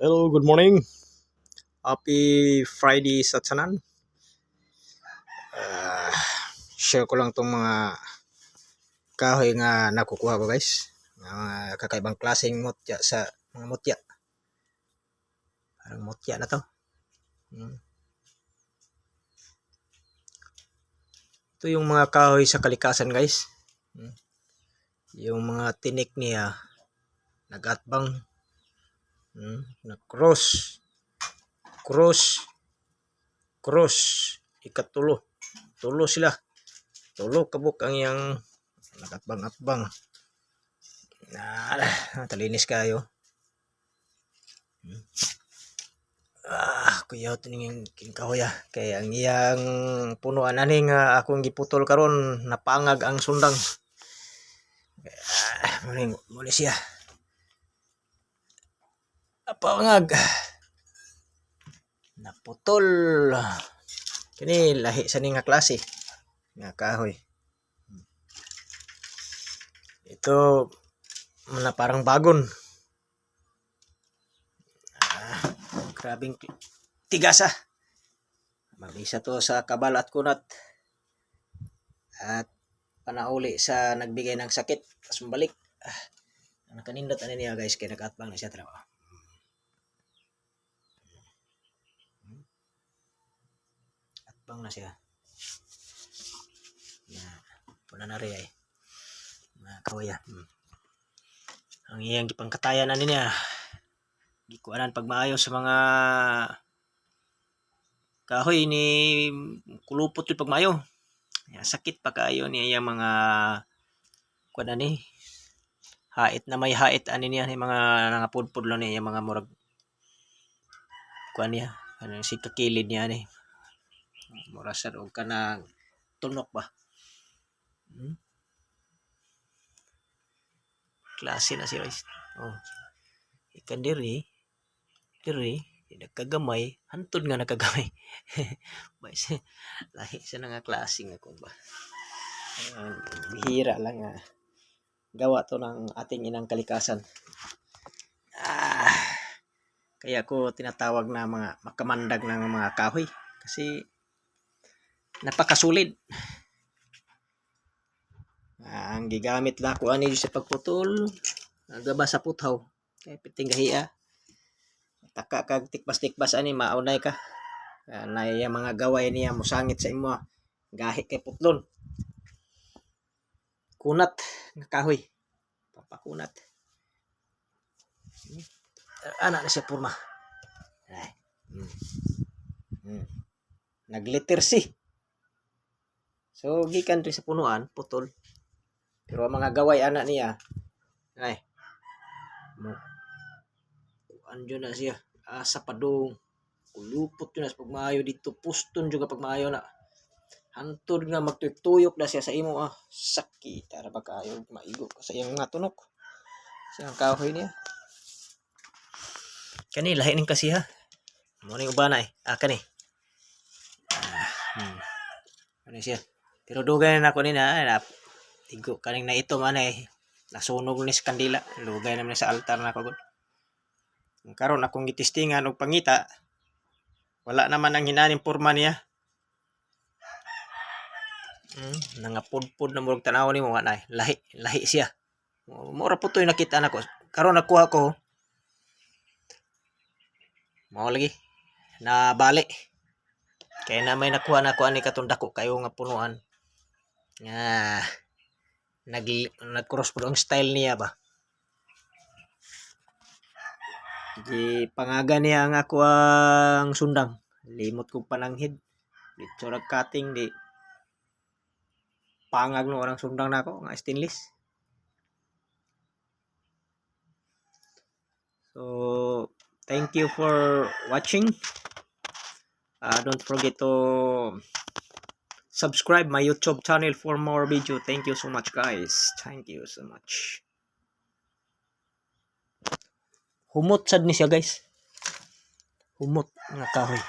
Hello, good morning. Happy Friday sa tanan. Ah, share ko lang tong mga kahoy nga nakukuha ko guys. Nga Mga kakaibang klaseng mutya sa mga mutya. Parang mutya na to. Hmm. Ito yung mga kahoy sa kalikasan guys. Hmm. Yung mga tinik niya nagatbang Hmm, na cross. Cross. Cross. Ikatulo. Tulo sila. Tulo kabuk ang yang nagatbang-atbang. Na, talinis kayo. Hmm. Ah, kuya ito ning kinkahoy ah. Kaya ang iyang punuan ani nga akong giputol karon napangag ang sundang. Ah, muli, muli siya. Napangag. Naputol. Kini lahi sa ni nga klase nga kahoy. Ito na parang bagon. Ah, grabing tigas ah. Mabisa to sa kabal at kunat. At panauli sa nagbigay ng sakit. Tapos balik. Ah, nakanindot ano niya guys kaya nag-atbang na siya trabaho. Atbang na siya. Na, puna na rin ay. Mga kawaya. Hmm. Ang iyang gipangkatayan na niya. Gikuanan pag maayo sa mga kahoy ni kulupot yung pag maayo. Ya, sakit pa kayo niya yung mga kuan na ni hait na may hait ani niya ni mga nangapudpud lang niya mga murag kuan niya ano si kakilid niya ni mura sa og kanang tunok ba? Hmm? klase na siya guys oh. Ikan diri diri nagkagamay. Hantod nga nagkagamay. Bais, lahi siya nga klase nga kung ba. Ayan, bihira lang nga gawa to ng ating inang kalikasan. Ah, kaya ko tinatawag na mga makamandag ng mga kahoy. Kasi napakasulid Ah, ang gigamit lang ko ani sa pagputol. Nagaba sa puthaw. Kay piting gahiya taka kag tikbas-tikbas ani maunay ka. Ah, na iya mga gaway niya musangit sa imo gahi kay putlon. Kunat nga kahoy. Papakunat. Hmm. ana na siya porma ay hmm. Hmm. nagliter si so gikan rin sa punuan putol. Pero ang mga gaway ana niya ay anjo na siya. Asa padong kulupot yun as pag maayo dito. Puston juga pag maayo na. Hantod nga magtuyok na siya sa imo ah. Sakit ara ba kayo maigo ka sa iyang nga tunok. Sa iyang kahoy niya. Kani lahi ning kasi ha mo ning ubana eh. Ah kani. Ah, hmm. ano siya pero dugay na ako ni na tigo kaning na ito man eh nasunog ni sa kandila lugay naman sa altar na ko karon akong gitistingan og pangita wala naman ang hinaning porma niya Mm, nangapudpud na murag tanaw ni mo nga lahi lahi siya. Mura po to yung nakita nako. Karon nakuha ko. Mao lagi na bali. Kaya na may nakuha na ko ani katong dako kayo nga punuan. Nga nag nag-cross po ang style niya ba. Di pangaga niya ang ako ang sundang. Limot kong pananghid. Dito rag cutting di pangag no orang sundang nako nga stainless. So thank you for watching. Uh, don't forget to subscribe my YouTube channel for more video. Thank you so much guys. Thank you so much. Humot sad ni siya guys. Humot nga kahoy.